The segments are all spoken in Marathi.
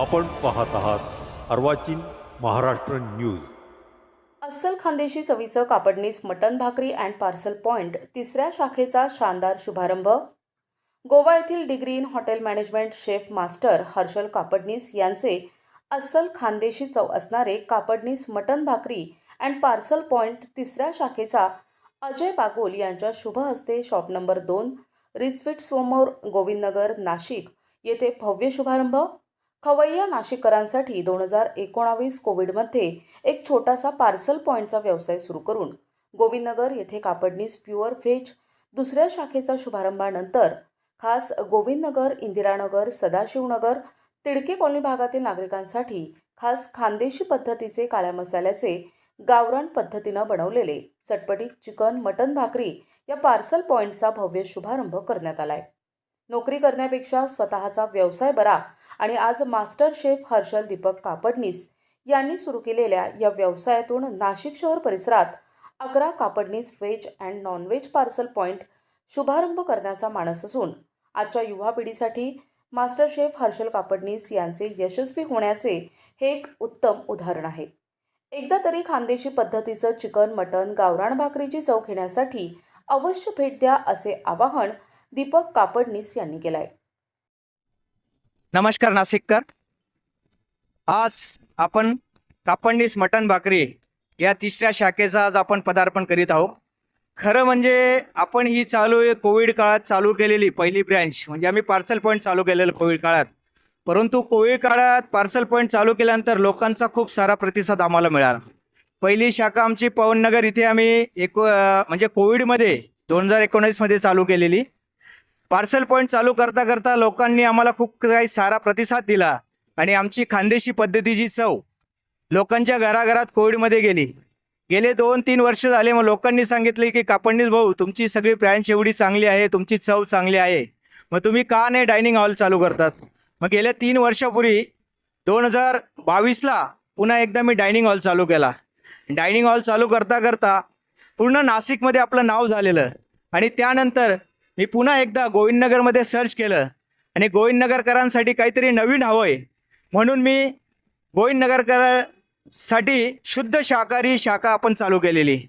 आपण पाहत आहात अर्वाचीन महाराष्ट्र न्यूज. अस्सल Khandeshi चवीचं Kapadnis mutton Bhakri and parcel point तिसऱ्या शाखेचा शानदार शुभारंभ. गोवा येथील degree in hotel management chef master Harshal Kapadnis यांचे अस्सल खानदेशी चव असणारे Kapadnis mutton Bhakri and parcel point तिसऱ्या शाखेचा अजय बागोल यांच्या शुभ हस्ते शॉप नंबर दोन रिचफिट समोर गोविंदनगर नाशिक येथे भव्य शुभारंभ. खवय्या नाशिककरांसाठी दोन हजार एकोणावीस कोविडमध्ये एक छोटासा पार्सल पॉईंटचा व्यवसाय सुरू करून गोविंदनगर येथे कापडनीस प्युअर व्हेज दुसऱ्या शाखेचा शुभारंभानंतर खास गोविंदनगर इंदिरानगर सदाशिवनगर तिडके कॉलनी भागातील नागरिकांसाठी खास खानदेशी पद्धतीचे काळ्या मसाल्याचे गावरान पद्धतीनं बनवलेले चटपटीत चिकन मटन भाकरी या पार्सल पॉईंटचा भव्य शुभारंभ करण्यात आला आहे नोकरी करण्यापेक्षा स्वतःचा व्यवसाय बरा आणि आज मास्टर शेफ हर्षल दीपक कापडनीस यांनी सुरू केलेल्या या व्यवसायातून नाशिक शहर परिसरात अकरा Kapadnis veg and nonveg parcel point शुभारंभ करण्याचा मानस असून आजच्या युवा पिढीसाठी मास्टर शेफ हर्षल कापडनीस यांचे यशस्वी होण्याचे हे एक उत्तम उदाहरण आहे. एकदा तरी खानदेशी पद्धतीचं चिकन मटन गावरान भाकरीची चव घेण्यासाठी अवश्य भेट द्या असे आवाहन दीपक कापडनीस यांनी केलंय. नमस्कार नाशिककर. आज आपण कापडनीस मटण भाकरी या तिसऱ्या शाखेचा आज आपण पदार्पण करीत आहोत. खरं म्हणजे आपण ही चालू आहे कोविड काळात चालू केलेली पहिली ब्रँच. म्हणजे आम्ही पार्सल पॉईंट चालू केलेलं कोविड काळात. परंतु कोविड काळात पार्सल पॉईंट चालू केल्यानंतर लोकांचा खूप सारा प्रतिसाद आम्हाला मिळाला. पहिली शाखा आमची पवननगर इथे आम्ही एक म्हणजे कोविडमध्ये दोन हजार एकोणीसमध्ये चालू केलेली. पार्सल पॉईंट चालू करता करता लोकांनी आम्हाला खूप काही सारा प्रतिसाद दिला आणि आमची खानदेशी पद्धतीची चव लोकांच्या घराघरात कोविडमध्ये गेली. गेले दोन तीन वर्ष झाले मग लोकांनी सांगितले की कापडणीस भाऊ तुमची सगळी ब्रँच एवढी चांगली आहे तुमची चव चांगली आहे. मग तुम्ही का नाही डायनिंग हॉल चालू करतात? मग गेल्या तीन वर्षापूर्वी दोन हजार बावीसला पुन्हा एकदा मी डायनिंग हॉल चालू केला. डायनिंग हॉल चालू करता करता पूर्ण नाशिकमध्ये आपलं नाव झालेलं आणि त्यानंतर मी पुन्हा एकदा गोविंदनगरमध्ये सर्च केलं आणि गोविंदनगरकरांसाठी काहीतरी नवीन हवं आहे म्हणून मी गोविंदनगरकरांसाठी शुद्ध शाकाहारी शाखा आपण चालू केलेली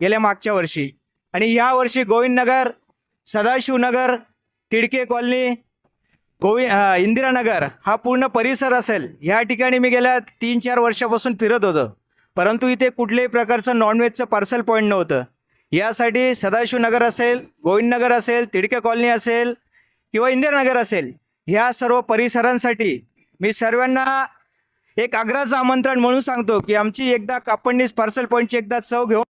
गेल्या मागच्या वर्षी. आणि ह्या वर्षी गोविंदनगर सदाशिवनगर तिडके कॉलनी गोवि इंदिरानगर हा पूर्ण परिसर असेल. ह्या ठिकाणी मी गेल्या तीन चार वर्षापासून फिरत होतो. परंतु इथे कुठल्याही प्रकारचं नॉनव्हेजचं पार्सल पॉईंट नव्हतं. यासाठी सदाशिवनगर असेल गोविंदनगर असेल तिडके कॉलनी असेल किंवा इंदिरानगर असेल ह्या सर्व परिसरांसाठी मी सर्वांना एक आग्रहाचं आमंत्रण म्हणून सांगतो की आमची एकदा कापडनीस पार्सल पॉईंटची एकदा चव घेऊन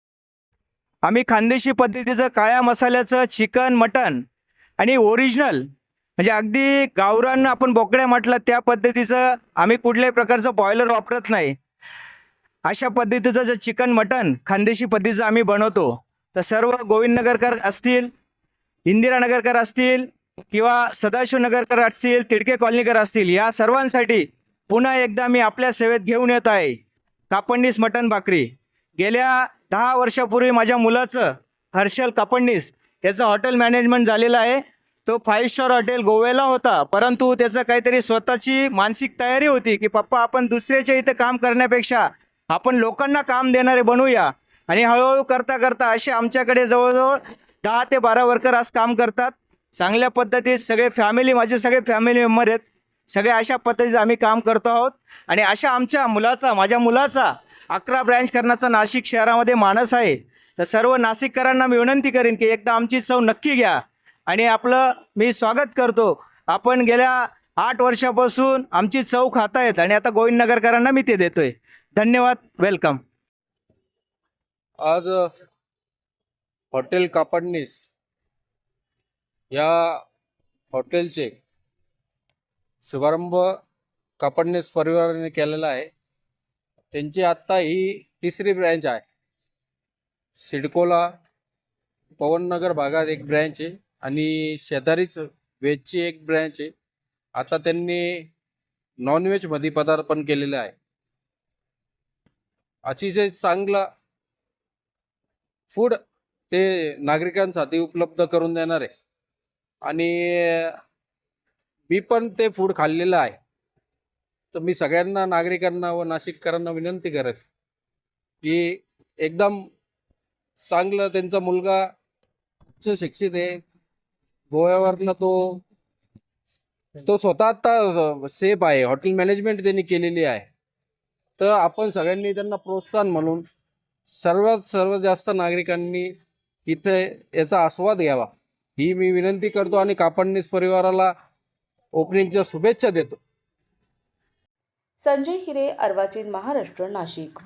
आम्ही खानदेशी पद्धतीचं काळ्या मसाल्याचं चिकन मटन आणि ओरिजिनल म्हणजे अगदी गावरान आपण बोकड्या म्हटलं त्या पद्धतीचं आम्ही कुठल्याही प्रकारचं बॉयलर वापरत नाही. अशा पद्धतीचं जे चिकन मटन खानदेशी पद्धतीचं आम्ही बनवतो. तर सर्व गोविंदनगरकर असतील इंदिरानगरकर असतील किंवा सदाशिवनगरकर असतील तिडके कॉलनीकर असतील या सर्वांसाठी पुन्हा एकदा मी आपल्या सेवेत घेऊन येत आहे. कापंडीस मटण भाकरी. गेल्या दहा वर्षापूर्वी माझ्या मुलाचं हर्षल कापडनीस याचं हॉटेल मॅनेजमेंट झालेलं आहे. तो फाईव्ह स्टार हॉटेल गोव्याला होता परंतु त्याचं काहीतरी स्वतःची मानसिक तयारी होती की पप्पा आपण दुसऱ्याच्या इथं काम करण्यापेक्षा आपण लोकांना काम देणारे बनवूया आणि हळूहळू करता करता असे आमच्याकडे जवळजवळ दहा ते बारा वर्कर आज काम करतात. चांगल्या पद्धतीत सगळे फॅमिली माझे सगळे फॅमिली मेंबर आहेत. सगळे अशा पद्धतीत आम्ही काम करतो आहोत. आणि अशा आमच्या मुलाचा माझ्या मुलाचा अकरा ब्रँच करण्याचा नाशिक शहरामध्ये मानस आहे. तर सर्व नाशिककरांना मी विनंती करेन की एकदा आमची चव नक्की घ्या. आणि आपलं मी स्वागत करतो. आपण गेल्या आठ वर्षापासून आमची चव खातायत आणि आता गोविंदनगरकरांना मी ते देतोय. धन्यवाद. वेलकम आज हॉटेल कापडनीस या हॉटेलचे शुभारंभ कापडनीस परिवाराने केलेला आहे. त्यांची आत्ता ही तिसरी ब्रँच आहे. सिडकोला पवननगर भागात एक ब्रँच आहे आणि शेजारीच व्हेजची एक ब्रँच आहे. आता त्यांनी नॉनव्हेजमध्ये पदार्पण केलेलं आहे. अतिशय चांगला फूड ते नागरिकांसाठी उपलब्ध करून देणार आहे. आणि मी पण ते फूड खाल्लेलं आहे. तर मी सगळ्यांना नागरिकांना व नाशिककरांना विनंती करेन की एकदम चांगलं त्यांचा मुलगा उच्च शिक्षित आहे गोव्यावरनं तो तो स्वतः आता सेफ आहे. हॉटेल मॅनेजमेंट त्यांनी केलेली आहे. तर आपण सगळ्यांनी त्यांना प्रोत्साहन म्हणून सर्वात सर्वात जास्त नागरिकांनी इथे याचा आस्वाद घ्यावा. ही मी विनंती करतो आणि कापडनीस परिवाराला ओपनिंगच्या शुभेच्छा देतो. संजय हिरे अर्वाचीन महाराष्ट्र नाशिक.